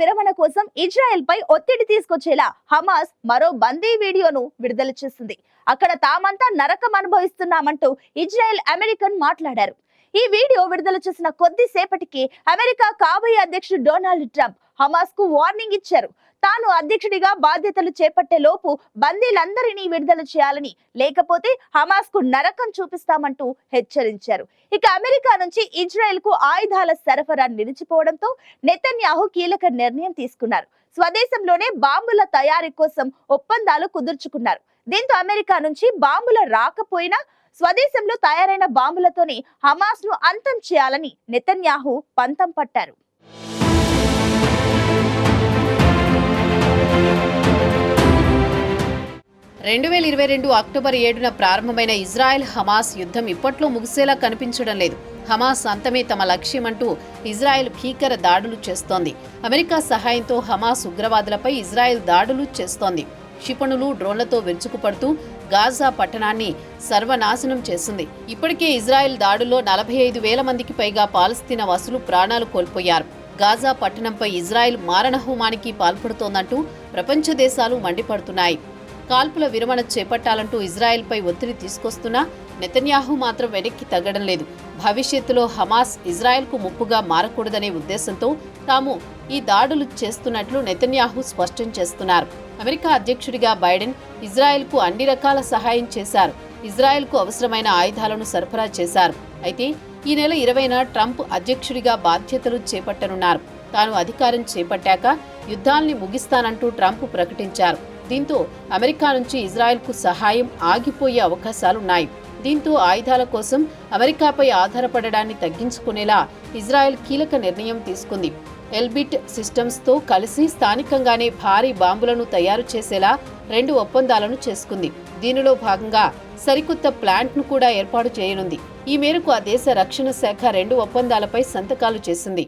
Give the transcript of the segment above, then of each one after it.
విరమణ కోసం ఇజ్రాయెల్ పై ఒత్తిడి తీసుకొచ్చేలా హమాస్ మరో బందీ వీడియోను విడుదల చేసింది. అక్కడ తామంతా నరకం అనుభవిస్తున్నామంటూ ఇజ్రాయెల్ అమెరికన్ మాట్లాడారు. ఈ వీడియో విడుదల చేసిన కొద్దిసేపటికి అమెరికా కాబోయే అధ్యక్షుడు డొనాల్డ్ ట్రంప్ హమాస్కు వార్నింగ్ ఇచ్చారు. తాను అధ్యక్షుడిగా బాధ్యతలు చేపట్టే లోపు బందీలందరినీ విడుదల చేయాలని లేకపోతే హమాస్కు నరకం చూపిస్తామంటూ హెచ్చరించారు. ఇక అమెరికా నుంచి ఇజ్రాయెల్కు ఆయుధాల సరఫరా నిలిచిపోవడంతో నెతన్యాహు కీలక నిర్ణయం తీసుకున్నారు. స్వదేశంలోనే బాంబుల తయారీ కోసం ఒప్పందాలు కుదుర్చుకున్నారు. దీంతో అమెరికా నుంచి బాంబుల రాకపోయినా స్వదేశంలో తయారైన బాంబులతోనే హమాస్ను అంతం చేయాలని నెతన్యాహు పంతం పట్టారు. రెండు వేల ఇరవై రెండు అక్టోబర్ ఏడున ప్రారంభమైన ఇజ్రాయెల్ హమాస్ యుద్ధం ఇప్పట్లో ముగిసేలా కనిపించడం లేదు. హమాస్ అంతమే తమ లక్ష్యమంటూ ఇజ్రాయెల్ భీకర దాడులు చేస్తోంది. అమెరికా సహాయంతో హమాస్ ఉగ్రవాదులపై ఇజ్రాయెల్ దాడులు చేస్తోంది. క్షిపణులు డ్రోన్లతో విరుచుకుపడుతూ గాజా పట్టణాన్ని సర్వనాశనం చేసింది. ఇప్పటికే ఇజ్రాయెల్ దాడుల్లో నలభై ఐదు వేల మందికి పైగా పాలస్తీనా వసులు ప్రాణాలు కోల్పోయారు. గాజా పట్టణంపై ఇజ్రాయెల్ మారణహోమానికి పాల్పడుతోందంటూ ప్రపంచ దేశాలు మండిపడుతున్నాయి. కాల్పుల విరమణ చేపట్టాలంటూ ఇజ్రాయెల్పై ఒత్తిడి తీసుకొస్తున్నా నెతన్యాహు మాత్రం వెనక్కి తగ్గడం లేదు. భవిష్యత్తులో హమాస్ ఇజ్రాయెల్కు ముప్పుగా మారకూడదనే ఉద్దేశంతో తాము ఈ దాడులు చేస్తున్నట్లు నెతన్యాహు స్పష్టం చేస్తున్నారు. అమెరికా అధ్యక్షుడిగా బైడెన్ ఇజ్రాయెల్కు అన్ని రకాల సహాయం చేశారు. ఇజ్రాయెల్కు అవసరమైన ఆయుధాలను సరఫరా చేశారు. అయితే ఈ నెల ఇరవైన ట్రంప్ అధ్యక్షుడిగా బాధ్యతలు చేపట్టనున్నారు. తాను అధికారం చేపట్టాక యుద్ధాల్ని ముగిస్తానంటూ ట్రంప్ ప్రకటించారు. దీంతో అమెరికా నుంచి ఇజ్రాయెల్కు సహాయం ఆగిపోయే అవకాశాలున్నాయి. దీంతో ఆయుధాల కోసం అమెరికాపై ఆధారపడడాన్ని తగ్గించుకునేలా ఇజ్రాయెల్ కీలక నిర్ణయం తీసుకుంది. ఎల్బిట్ సిస్టమ్స్తో కలిసి స్థానికంగానే భారీ బాంబులను తయారు చేసేలా రెండు ఒప్పందాలను చేసుకుంది. దీనిలో భాగంగా సరికొత్త ప్లాంట్ను కూడా ఏర్పాటు చేయనుంది. ఈ మేరకు ఆ దేశ రక్షణ శాఖ రెండు ఒప్పందాలపై సంతకాలు చేసింది.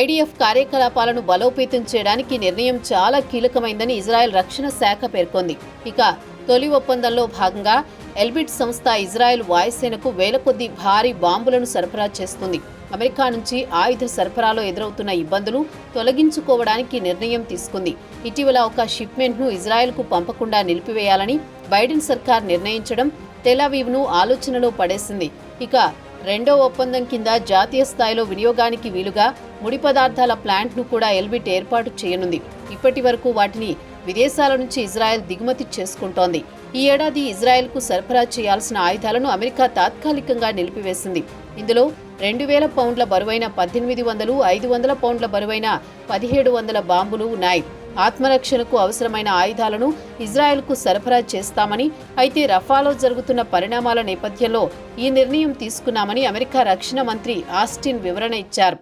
ఐడిఎఫ్ కార్యకలాపాలను బలోపేతం చేయడానికి నిర్ణయం చాలా కీలకమైందని ఇజ్రాయెల్ రక్షణ శాఖ పేర్కొంది. ఇక తొలి ఒప్పందంలో భాగంగా ఎల్బిట్ సంస్థ ఇజ్రాయెల్ వాయుసేనకు వేల కొద్ది భారీ బాంబులను సరఫరా చేస్తుంది. అమెరికా నుంచి ఆయుధ సరఫరాలో ఎదురవుతున్న ఇబ్బందులు తొలగించుకోవడానికి నిర్ణయం తీసుకుంది. ఇటీవల ఒక షిప్మెంట్ను ఇజ్రాయెల్కు పంపకుండా నిలిపివేయాలని బైడెన్ సర్కార్ నిర్ణయించడం తెలావీవ్ను ఆలోచనలో పడేసింది. ఇక రెండో ఒప్పందం కింద జాతీయ స్థాయిలో వినియోగానికి వీలుగా ముడి పదార్థాల ప్లాంట్ను కూడా ఎల్బిట్ ఏర్పాటు చేయనుంది. ఇప్పటి వరకు వాటిని విదేశాల నుంచి ఇజ్రాయెల్ దిగుమతి చేసుకుంటోంది. ఈ ఏడాది ఇజ్రాయెల్కు సరఫరా చేయాల్సిన ఆయుధాలను అమెరికా తాత్కాలికంగా నిలిపివేసింది. ఇందులో రెండు వేల పౌండ్ల బరువైన పద్దెనిమిది వందలు ఐదు వందల పౌండ్ల బరువైన పదిహేడు వందల బాంబులు ఉన్నాయి. ఆత్మరక్షణకు అవసరమైన ఆయుధాలను ఇజ్రాయెల్కు సరఫరా చేస్తామని అయితే రఫాలో జరుగుతున్న పరిణామాల నేపథ్యంలో ఈ నిర్ణయం తీసుకున్నామని అమెరికా రక్షణ మంత్రి ఆస్టిన్ వివరణ ఇచ్చారు.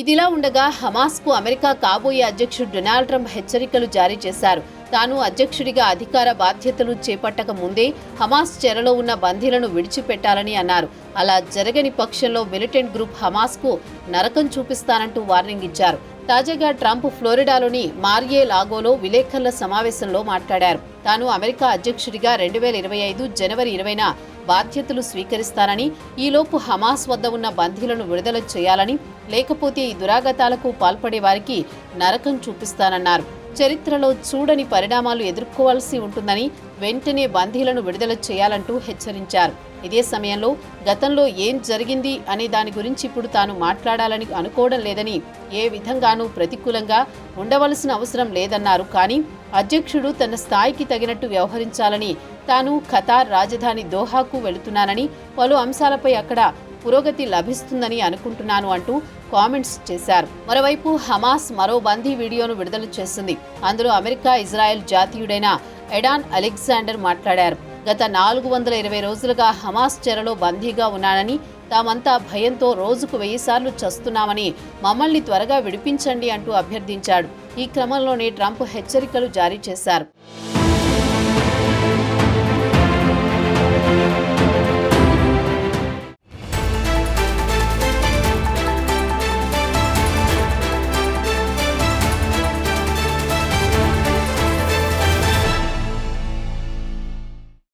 ఇదిలా ఉండగా హమాస్కు అమెరికా కాబోయే అధ్యక్షుడు డొనాల్డ్ ట్రంప్ హెచ్చరికలు జారీ చేశారు. తాను అధ్యక్షుడిగా అధికార బాధ్యతలు చేపట్టక ముందే హమాస్ చెరలో ఉన్న బందీలను విడిచిపెట్టాలని అన్నారు. అలా జరగని పక్షంలో మిలిటెంట్ గ్రూప్ హమాస్కు నరకం చూపిస్తానంటూ వార్నింగ్ ఇచ్చారు. తాజాగా ట్రంప్ ఫ్లోరిడాలోని మార్యే లాగోలో విలేకరుల సమావేశంలో మాట్లాడారు. తాను అమెరికా అధ్యక్షుడిగా రెండు వేల ఇరవై ఐదు జనవరి ఇరవైన బాధ్యతలు స్వీకరిస్తానని ఈలోపు హమాస్ వద్ద ఉన్న బందీలను విడుదల చేయాలని లేకపోతే ఈ దురాగతాలకు పాల్పడే వారికి నరకం చూపిస్తానన్నారు. చరిత్రలో చూడని పరిణామాలు ఎదుర్కోవాల్సి ఉంటుందని వెంటనే బందీలను విడుదల చేయాలంటూ హెచ్చరించారు. ఇదే సమయంలో గతంలో ఏం జరిగింది అనే దాని గురించి ఇప్పుడు తాను మాట్లాడాలని అనుకోవడం లేదని ఏ విధంగానూ ప్రతికూలంగా ఉండవలసిన అవసరం లేదన్నారు. కానీ అధ్యక్షుడు తన స్థాయికి తగినట్టు వ్యవహరించాలని తాను ఖతార్ రాజధాని దోహాకు వెళుతున్నానని పలు అంశాలపై అక్కడ పురోగతి లభిస్తుందని అనుకుంటున్నాను అంటూ కామెంట్స్ చేశారు. మరోవైపు హమాస్ మరో బందీ వీడియోను విడుదల చేసింది. అందులో అమెరికా ఇజ్రాయెల్ జాతీయుడైన ఎడాన్ అలెగ్జాండర్ మాట్లాడారు. గత నాలుగు వందల ఇరవై రోజులుగా హమాస్ చెరలో బందీగా ఉన్నానని తామంతా భయంతో రోజుకు వెయ్యి సార్లు చస్తున్నామని మమ్మల్ని త్వరగా విడిపించండి అంటూ అభ్యర్థించాడు. ఈ క్రమంలోనే ట్రంప్ హెచ్చరికలు జారీ చేశారు.